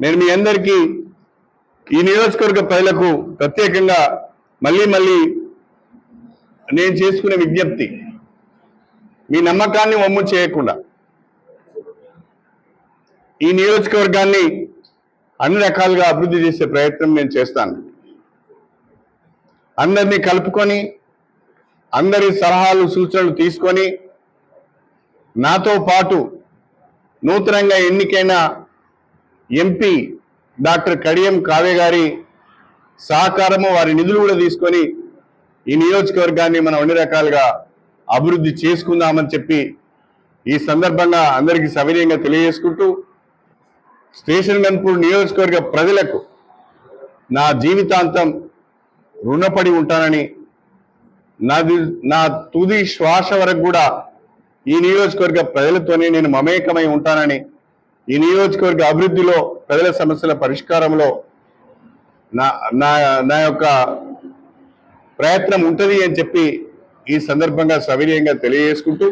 నేను మీ అందరికీ ఈ నియోజకవర్గ ప్రజలకు ప్రత్యేకంగా మళ్ళీ మళ్ళీ నేను చేసుకునే విజ్ఞప్తి మీ నమ్మకాన్ని వమ్ము చేయకుండా ఈ నియోజకవర్గాన్ని అన్ని రకాలుగా అభివృద్ధి చేసే ప్రయత్నం నేను చేస్తాను. అందరినీ కలుపుకొని అందరి సలహాలు సూచనలు తీసుకొని నాతో పాటు నూతనంగా ఎన్నికైన ఎంపీ డాక్టర్ కడియం కావే గారి సహకారము వారి నిధులు కూడా తీసుకొని ఈ నియోజకవర్గాన్ని మనం అన్ని రకాలుగా అభివృద్ధి చేసుకుందామని చెప్పి ఈ సందర్భంగా అందరికీ సవినయంగా తెలియజేసుకుంటూ స్టేషన్ గన్పూర్ నియోజకవర్గ ప్రజలకు నా జీవితాంతం రుణపడి ఉంటానని నాది నా తుది శ్వాస వరకు కూడా ఈ నియోజకవర్గ ప్రజలతోనే నేను మమేకమై ఉంటానని ఈ నియోజకవర్గ అభివృద్ధిలో ప్రజల సమస్యల పరిష్కారంలో నా నా నా యొక్క ప్రయత్నం ఉంటుంది అని చెప్పి ఈ సందర్భంగా సవినయంగా తెలియజేసుకుంటూ